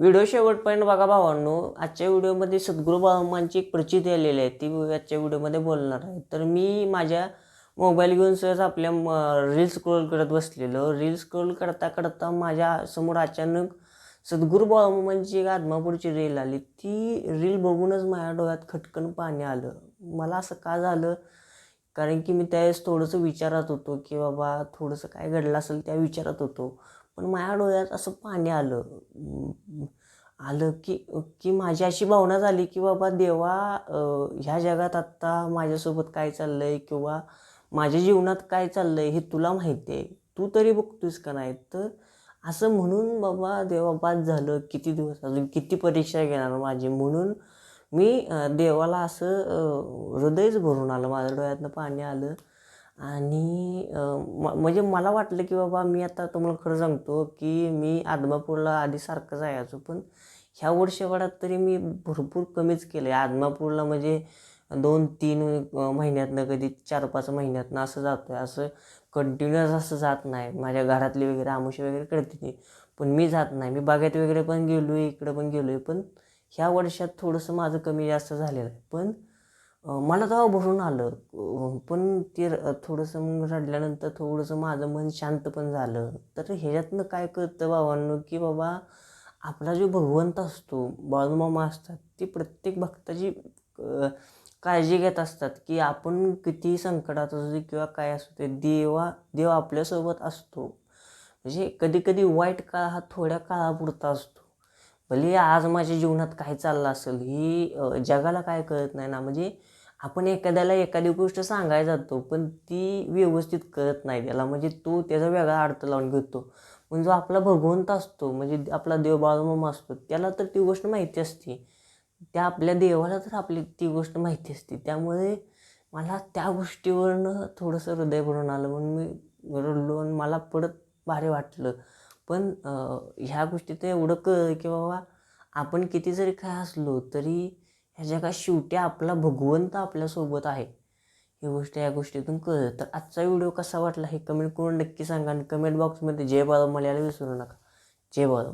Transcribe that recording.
Video शेवटपर्यंत बघा भावांनो आजच्या व्हिडिओमध्ये सद्गुरू बाबांची एक प्रचिती आलेली आहे ती आजच्या व्हिडिओमध्ये बोलणार आहे. तर मी माझ्या मोबाईल घेऊन सहज आपल्या रील्स स्क्रोल करत बसलेलो. रील्स स्क्रोल करता करता माझ्यासमोर अचानक सद्गुरू बाबांची एक आदमापूरची रील आली. ती रील बघूनच माझ्या डोळ्यात खटकन पाणी आलं. मला असं का झालं? कारण की मी त्यावेळेस थोडंसं विचारात होतो की बाबा थोडंसं काय घडलं असेल त्या विचारात होतो. पण माझ्या डोळ्यात असं पाणी आलं. आलं की की माझी अशी भावना झाली की बाबा देवा ह्या जगात आत्ता माझ्यासोबत काय चाललं आहे किंवा माझ्या जीवनात काय चाललं आहे हे तुला माहिती आहे. तू तरी बघतोस का नाही? तर असं म्हणून बाबा देवा बाद झालं. किती दिवस अजून किती परीक्षा घेणार माझी? म्हणून मी देवाला असं हृदयच भरून आलं. माझ्या डोळ्यातनं पाणी आलं. आणि म- म्हणजे मला वाटलं की बाबा मी आता तुम्हाला खरं सांगतो की मी आदमापूरला आधी सारखं जायचो पण ह्या वर्षभरात तरी मी भरपूर कमीच केलं आहे आदमापूरला म्हणजे दोन तीन महिन्यातनं कधी चार पाच महिन्यातनं असं जातो आहे असं कंटिन्युअस असं जात नाही. माझ्या घरातली वगैरे आमुशी वगैरे करते ती पण मी जात नाही. मी बागेत वगैरे पण गेलो आहे इकडं पण गेलो आहे पण ह्या वर्षात थोडंसं माझं कमी जास्त झालेलं आहे. पण मला तेव्हा भरून आलं पण ते र- थोडंसं मग रडल्यानंतर थोडंसं माझं मन शांत पण झालं. तर ह्याच्यातनं काय कळतं बाबांनो की बाबा आपला जो भगवंत असतो बाळूमामा असतात ती प्रत्येक भक्ताची काळजी घेत असतात की आपण किती संकटात असू दे किंवा काय असू दे देवा देव आपल्यासोबत असतो. म्हणजे कधी कधी वाईट काळ हा थोड्या काळापुरता असतो. भले आज माझ्या जीवनात काय चाललं असेल ही जगाला काय कळत नाही ना. म्हणजे आपण एखाद्याला एखादी गोष्ट सांगायला जातो पण ती व्यवस्थित कळत नाही त्याला. म्हणजे तो त्याचा वेगळा अर्थ लावून घेतो. पण जो आपला भगवंत असतो म्हणजे आपला देव बाळूमामा असतो त्याला तर ती गोष्ट माहिती असते. त्या आपल्या देवाला तर आपली ती गोष्ट माहिती असते. त्यामुळे मला त्या गोष्टीवरनं थोडंसं हृदय भरून आलं. म्हणून मी रडलो आणि मला परत भारी वाटलं. पण ह्या गोष्टीत एवढं कळ की बाबा आपण किती जरी काय असलो तरी ह्या जगात शेवटी आपला भगवंत आपल्यासोबत आहे ही गोष्ट या गोष्टीतून कळलं. तर आजचा व्हिडिओ कसा वाटला हे कमेंट करून नक्की सांगा आणि कमेंट बॉक्समध्ये जय बाळा मला विसरू नका. जय बाळा